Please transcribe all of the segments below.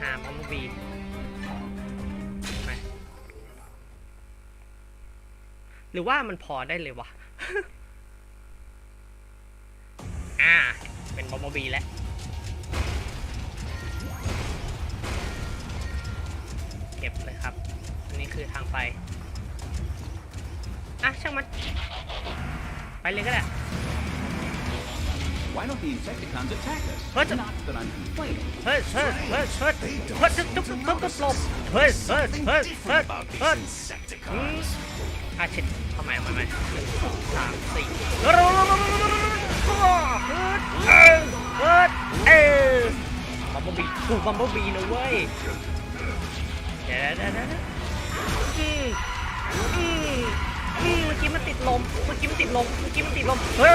หาบัมเบอร์บีไปหรือว่ามันพอได้เลยวะ อ่า เป็นบัมบอร์บีแล้วเก็บเลยครับ อันนี้คือทางไป อะ ช่างมัน ไปเลยก็ได้ Why don't the Insecticons attack us? What the- Not that I'm complaining. เฮ้ยเฮ้ยเฮ้ยเฮ้ยเฮ้ยจุ๊บจุ๊บจุ๊บจุ๊บจุ๊บหลบเฮ้ยเฮ้ยเฮ้ยเฮ้ยเฮ้ยอืมอะชิดทำไมทำไมหนึ่งสองสามสี่เฮ้ยเฮ้ยเฮ้ยเอ้ยบัมเบิลบีกูบัมเบิลบีนะเว้ยเดี๋ยวเดี๋ยวเดี๋ยวเดี๋ยว อืมเมื่อกี้มันติดลม เมื่อกี้มันติดลม เมื่อกี้มันติดลมเฮ้ย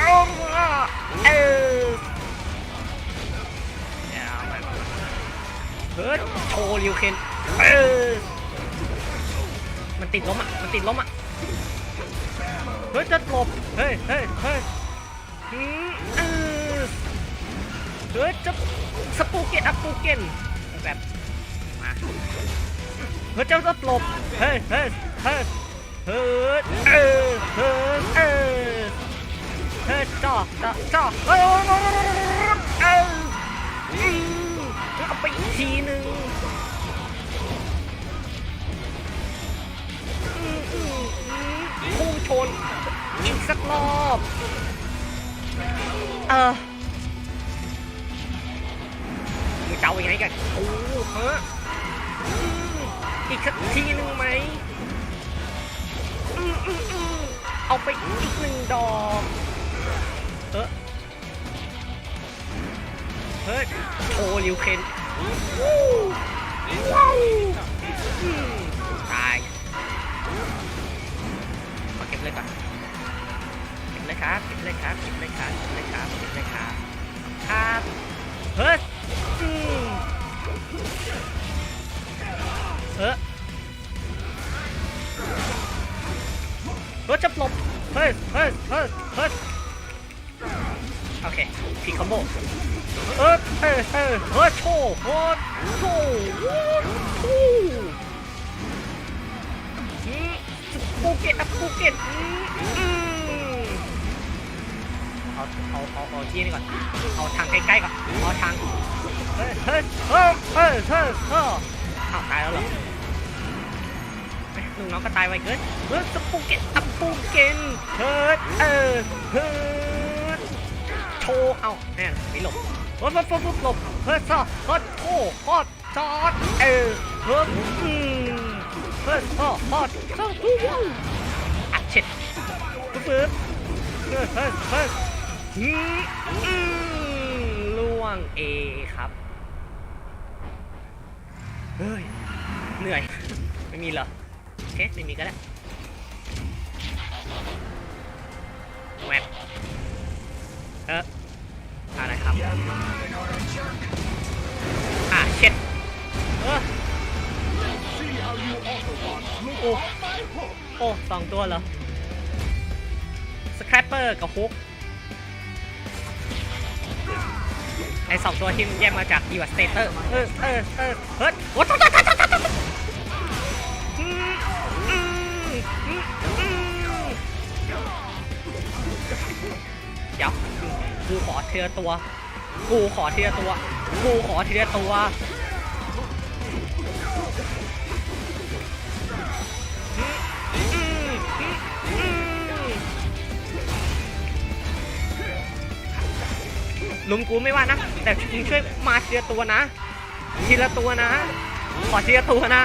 เอ้ยเดี๋ยเอเฮ้ยโชว์ริวเคนเออมันติดลมอะ มันติดลมอะ เฮ้ยจะหลบ เฮ้ยเฮ้ยเฮ้ยอืมเออเฮ้ยจะสปูเกตอัปปูเกนแบบมาเฮ้ยจะจะหลบ เฮ้ยเฮ้ยเฮ้ย เฮ้ยเออเฮ้ยเออเฮ้ยจ่อจ่อจ่อเฮ้ยเอออืมเอาไปอีกทีหนึ่งอืมอืมอืมพุ่งชนอีกสักรอบเออจะเอายังไงกันโอ้ฮะอืมอีกสักทีหนึ่งไหม เอาไปอีกหนึ่งดอกเออเฮ้ย โอ้ลิวเคนว้าวอืมตายขอเก็บเลยก่อนเก็บเลยครับ เก็บเลยครับ เก็บเลยครับ เก็บเลยครับ เก็ตเอืมอืมเอาเอาเอาเอาที่นี่ก่อน เอาทางใกล้ๆก่อน เอาทาง เฮ้ยเฮ้ยเฮ้ยเฮ้ยเฮ้ยเฮ้ยอ้าวตายแล้วเหรอเอ๊ะลุงน้องก็ตายไวเกินเฮ้ยสปูเก็ตอัปปูเก็ตเฮ้ยเออเฮ้ยโชว์เอาแน่ไม่หลบเฮ้ยปุ๊บปุ๊บหลบเฮ้ยซอเฮ้ยโชฮอดจอดเออเฮ้ยอืมเฮ้ยซอฮอดซอฮู้วู้อัดเช็ดปุ๊บปุ๊บเฮ้ยเฮ้ยเฮ้ยอืมอืมล่วงเอครับ เฮ้ย เหนื่อย ไม่มีเหรอ โอเค ไม่มีก็ได้แหวกเอออะไรครับ อะเช็ดเออโอ้ โอ้สองตัวเหรอ ครปเปอร์กับฮุกไอสองตัวที่มันแยกมาจากดีวัสเตเตอร์เออเออเออเฮ้ยโอ้ตายตายตายตายตายอืมอืมอืมอืมเดี๋ยวกูขอเทีละตัว กูขอเทีละตัว กูขอเทีละตัว ลุมกูไม่ว่านะ แต่มึงช่วยมาเชียร์ตัวนะทีละตัวนะ ขอเชียร์ตัวนะ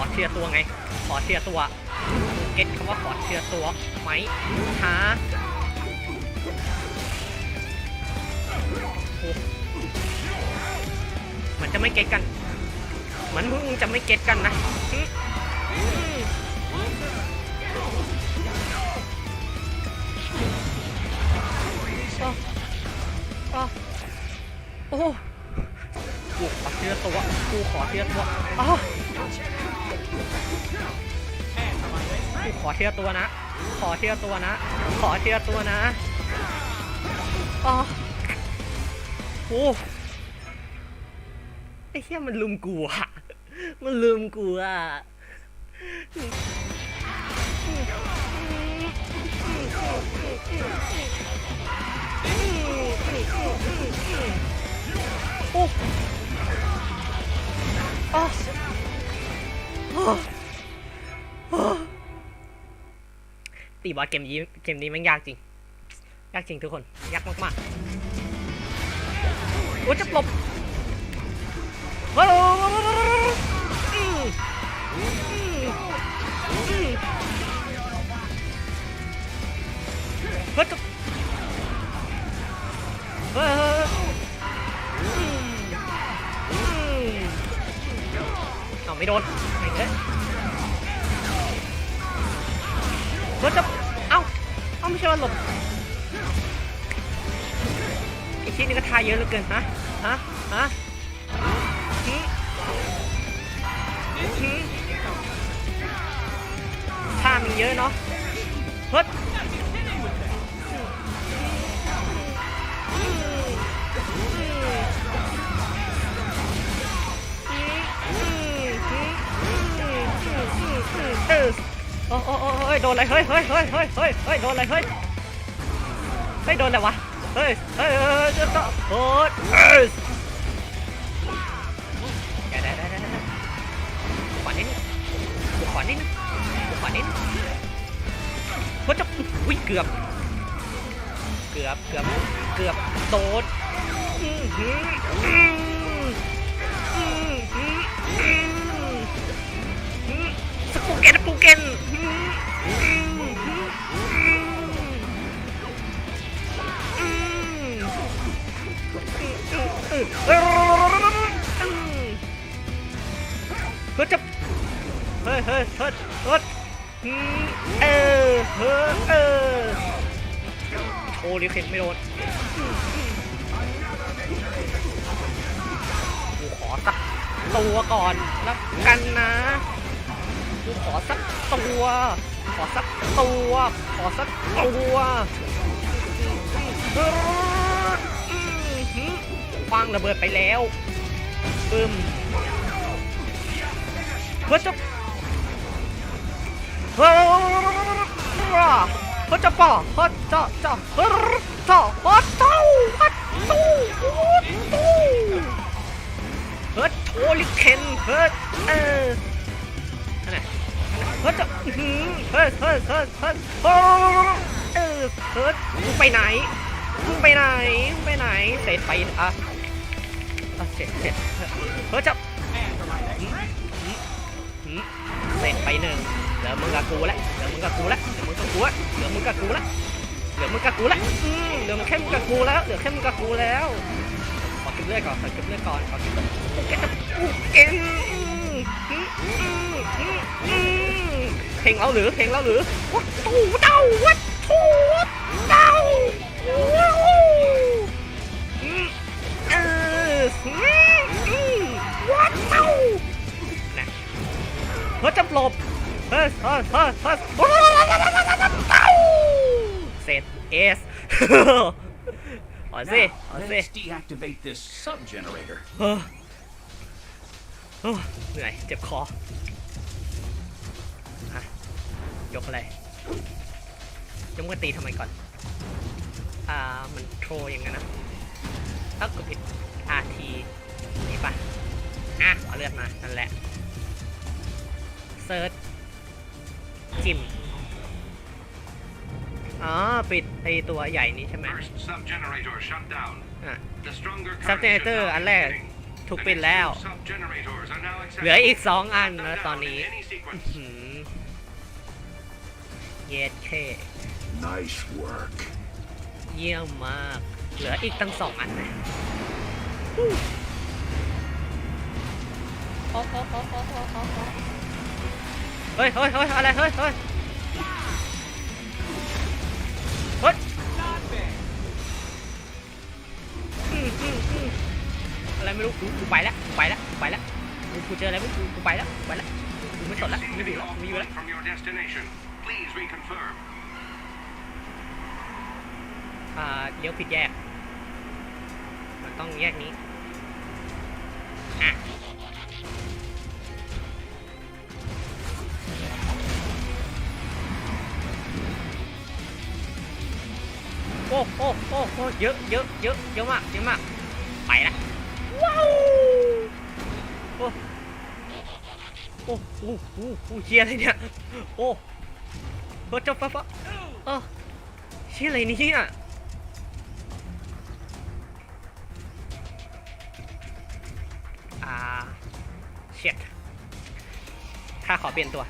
อกว่าขอเทียร์ตัวไง ขอเทียร์ตัว เก็ตคำว่าขอเทียร์ตัวไหมฮะโอ้มันจะไม่เก็ตกัน เหมือนมึงจะไม่เก็ตกันนะโอ้โอ้โอ้กูขอเทียตัวกูขอเทียตัวอ้า ขอเทียตัวนะ ขอเทียตัวนะ ขอเทียตัวนะอ๋อโอ้ไอ้เหี้ยมันลืมกูอะมันลืมกูอะโอ้อ้าวอ้าวอ้าว ตีบอสเกมนี้เกมนี้มันยากจริง ยากจริงทุกคน ยากมากๆโอ้จะหลบฮัลโหลอืมอืมอืมเฮ้ยเฮ้ย เอาไม่โดนไม่เอ้ยรถจะเอ้าเอ้าไม่ใช่ว่าหลบไอ้ชิ้นนี้ก็ทายเยอะเหลือเกินฮะฮะฮะท่ามันเยอะเนาะเฮ้ย นอะไรเฮ้ยเฮ้ยเฮ้ยเฮ้ยเฮ้ยเฮ้ยโดนอะไรเฮ้ยเฮ้ยโดนอะไรวะเฮ้ยเฮ้ยเฮ้ยจะต้องโอ้ยเอ้ยได้ได้ได้ได้ขวานิดนึงขวานิดนึงขวานิดนึงเฮ้ยจะอุ้ยเกือบ เกือบเกือบเกือบโดนอื้อหืออื้ออื้อหืออื้อหือสปูเกนสปูเกน เฮ้ยจะเฮ้ยเฮ้ยเฮ้ยเฮ้ยอืมเออเฮ้ยเออโอ้ลิเคนไม่โดนกูขอสักตัวก่อนแล้วกันนะกูขอสักตัว ขอสักตัว ขอสักตัว คว้างระเบิดไปแล้วปึ้มเพื่อจะเฮ้ยเพื่อจะป่อเพื่อจะจะเฮ้ยจะเฮ้ยเจ้าเฮ้ยตู้ตู้เฮ้ยโอลิเคนเฮ้ยเออนั่นแหละเฮ้ยจะเฮ้ยเฮ้ยเฮ้ยเฮ้ยเฮ้ยเออเฮ้ยไปไหนไปไหนไปไหนเสร็จไปอะ อะเสร็จเสร็จเฮ้ยจะหืมเสร็จไปหนึ่งเหลือมึงกับกูล้วเหลือมึงกับกูล้วเหลือมึงกับกูล้วเหลือมึงกับกูล้วเหลือมึงกับกูล้วอืมเหลือมึงแค่มึงกับกูแล้ว เหลือแค่มึงกับกูแล้วขอเก็บเลือดก่อนขอเก็บเลือดก่อนขอเก็บเลือดเก็บกูเก่งเพลงเราหรือเพลงเราหรือวัดตู้เต้าวัดตู เฮ้ยเฮ้ยเฮ้ยเต้าเสร็จเอสอ๋อสิ Now, อ๋อสิ let's deactivate this sub generator. เฮ้ยโอ้เหนื่อยเจ็บคอฮะยกอะไรยกมือตีทำไมก่อน อ่า มันโทรอย่างนั้นนะถ้ากดผิด RT นี่ปะอะเอาเลือดมา นั่นแหละ เซิร์ช จิมอ๋อ ปิดไอตัวใหญ่นี้ใช่ไหม First sub generator shut down. อะ The stronger Sub current should generator now อัน be แรก fitting. ถูก The ปิด next แล้ว two sub generators are now เหลืออีก accessible. สองอัน Shut them นะตอน down นี้ in any sequence. หืมเย็ดเค Nice work. เยี่ยมมาก เหลืออีกตั้งสองอันนะโอ้โอ้โอ้โอ้โอ้โอ้โอ้ เฮ้ยเฮ้ยเฮ้ยอะไร เฮ้ยเฮ้ยเฮ้ยอืมอืมอืมอะไรไม่รู้กูกูไปแล้วกูไปแล้วกูไปแล้วกูกูเจออะไรไม่รู้กูกูไปแล้วกูไปแล้วกูไม่ส You นแล้ว seem ไม่ to ดู be แล้ว off ไม่อยู่แล้ว point from your destination. Please reconfirm. อ่าเลี้ยวผิดแยก มันต้องแยกนี้อะ โอ้โอ้โอ้โอ้เยอะเยอะเยอะเยอะมากเยอะมาก ไปละว้าวโอ้โอ้โอ้โอ้โอ้เชียอะไรเนี่ยโอ้โอ้เจ้าฟ้าฟ้าเออเชียอะไรเนี่ยอ่าเชียข้าขอเปลี่ยนตัว